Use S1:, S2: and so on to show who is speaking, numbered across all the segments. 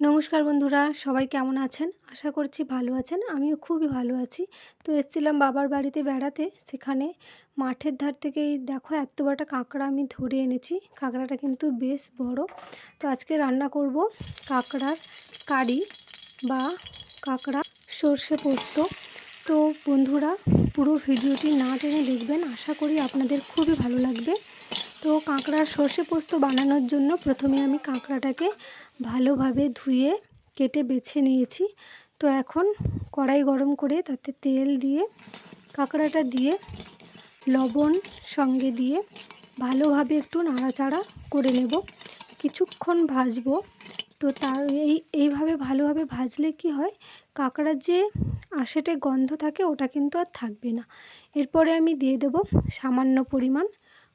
S1: নমস্কার বন্ধুরা, সবাই কেমন আছেন? আশা করছি ভালো আছেন, আমিও খুবই ভালো আছি। তো এসেছিলাম বাবার বাড়িতে বেড়াতে, সেখানে মাঠের ধার থেকে এই দেখো এত বড়টা কাঁকড়া আমি ধরে এনেছি। কাঁকড়াটা কিন্তু বেশ বড়। তো আজকে রান্না করব কাঁকড়ার কারি বা কাঁকড়া সর্ষে পোস্ত। তো বন্ধুরা, পুরো ভিডিওটি না জেনে দেখবেন, আশা করি আপনাদের খুবই ভালো লাগবে। তো কাঁকড়ার সর্ষে পোস্ত বানানোর জন্য প্রথমে আমি কাঁকড়াটাকে ভালোভাবে ধুয়ে কেটে বেছে নিয়েছি। তো এখন কড়াই গরম করে তাতে তেল দিয়ে, কাঁকড়াটা দিয়ে, লবণ সঙ্গে দিয়ে ভালোভাবে একটু নাড়াচাড়া করে নেব। কিছুক্ষণ ভাজবো। তো তার এই, এইভাবে ভালোভাবে ভাজলে কি হয়, কাঁকড়ার যে আশেটে গন্ধ থাকে ওটা কিন্তু আর থাকবে না। এরপরে আমি দিয়ে দেব সামান্য পরিমাণ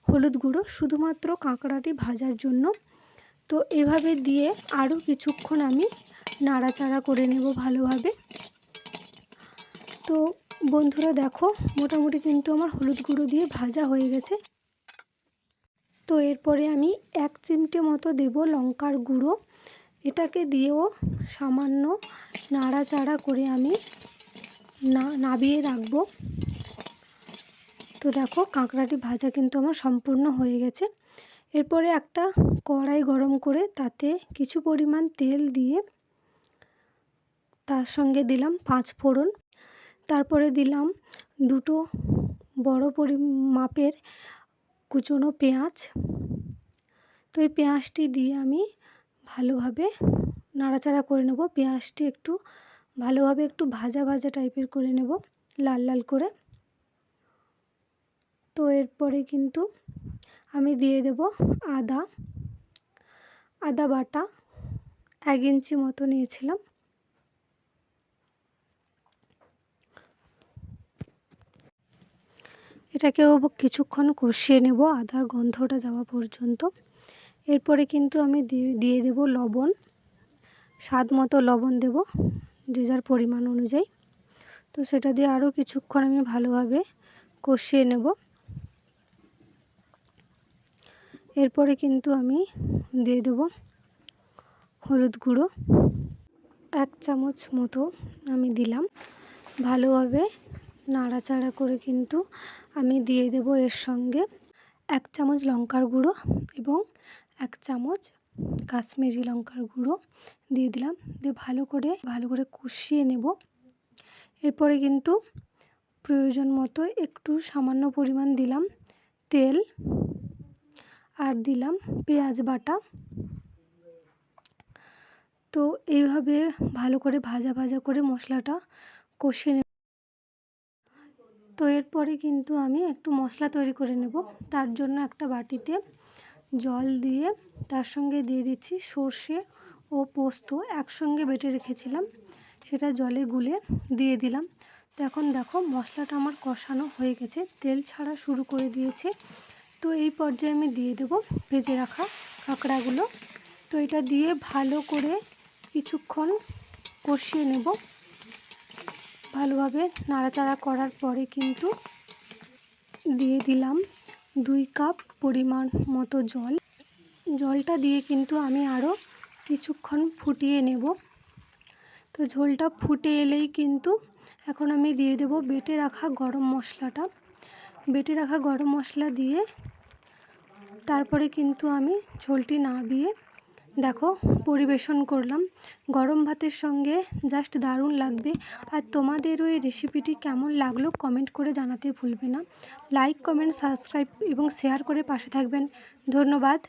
S1: হলুদ গুঁড়ো শুধুমাত্র কাঁকড়াটি ভাজার জন্য। তো এভাবে দিয়ে আরও কিছুক্ষণ আমি নাড়াচাড়া করে নেব ভালোভাবে। তো বন্ধুরা দেখো, মোটামুটি কিন্তু আমার হলুদ গুঁড়ো দিয়ে ভাজা হয়ে গেছে। তো এরপরে আমি এক চিমটে মতো দেব লঙ্কার গুঁড়ো। এটাকে দিয়েও সামান্য নাড়াচাড়া করে আমি না, নাবিয়ে রাখব। তো দেখো কাঁকড়াটি ভাজা কিন্তু আমার সম্পূর্ণ হয়ে গেছে। এরপরে একটা কড়াই গরম করে তাতে কিছু পরিমাণ তেল দিয়ে তার সঙ্গে দিলাম পাঁচ ফোড়ন। তারপরে দিলাম দুটো বড় পরি, মাপের কুচনো পেঁয়াজ। তো এই পেঁয়াজটি দিয়ে আমি ভালোভাবে নাড়াচাড়া করে নেব। পেঁয়াজটি একটু ভালোভাবে একটু ভাজা ভাজা টাইপের করে নেব, লাল লাল করে। তো এরপরে কিন্তু আমি দিয়ে দেব আদা আদা বাটা, এক ইঞ্চি মতো নিয়েছিলাম। এটাকেও কিছুক্ষণ কষিয়ে নেব, আদার গন্ধটা যাওয়া পর্যন্ত। এরপরে কিন্তু আমি দিয়ে দেব লবণ। স্বাদ মতো লবণ দেব, যে যার পরিমাণ অনুযায়ী। তো সেটা দিয়ে আরও কিছুক্ষণ আমি ভালোভাবে কষিয়ে নেব। এরপরে কিন্তু আমি দিয়ে দেব হলুদ গুঁড়ো। এক চামচ মতো আমি দিলাম। ভালোভাবে নাড়াচাড়া করে কিন্তু আমি দিয়ে দেব এর সঙ্গে এক চামচ লঙ্কার গুঁড়ো এবং এক চামচ কাশ্মীরি লঙ্কার গুঁড়ো দিয়ে দিলাম। দিয়ে ভালো করে ভালো করে কষিয়ে নেব। এরপরে কিন্তু প্রয়োজন মতো একটু সামান্য পরিমাণ দিলাম তেল। আর দিলাম পেঁয়াজ বাটা। তো এইভাবে ভালো করে ভাজা ভাজা করে মশলাটা কষে নেব। তো এরপরে কিন্তু আমি একটু মশলা তৈরি করে নেব। তার জন্য একটা বাটিতে জল দিয়ে তার সঙ্গে দিয়ে দিচ্ছি সর্ষে ও পোস্ত একসঙ্গে বেটে রেখেছিলাম। সেটা জলে গুলে দিয়ে দিলাম। তো এখন দেখো মশলাটা আমার কষানো হয়ে গেছে। তেল ছাড়া শুরু করে দিয়েছে। তো এই পর্যায়ে আমি দিয়ে দেব ভেজে রাখা কাঁকড়াগুলো। তো এটা দিয়ে ভালো করে কিছুক্ষণ কষিয়ে নেব। ভালোভাবে নাড়াচাড়া করার পরে কিন্তু দিয়ে দিলাম দুই কাপ পরিমাণ মতো জল। জলটা দিয়ে কিন্তু আমি আরও কিছুক্ষণ ফুটিয়ে নেব। তো ঝোলটা ফুটে এলেই কিন্তু এখন আমি দিয়ে দেব বেটে রাখা গরম মশলাটা। বেটে রাখা গরম মশলা দিয়ে তারপরে কিন্তু আমি ঝোলটি নাবিয়ে, দেখো, পরিবেশন করলাম। গরম ভাতের সঙ্গে জাস্ট দারুণ লাগবে। আর তোমাদের ওই রেসিপিটি কেমন লাগল কমেন্ট করে জানাতে ভুলবে না। লাইক কমেন্ট সাবস্ক্রাইব এবং শেয়ার করে পাশে থাকবেন। ধন্যবাদ।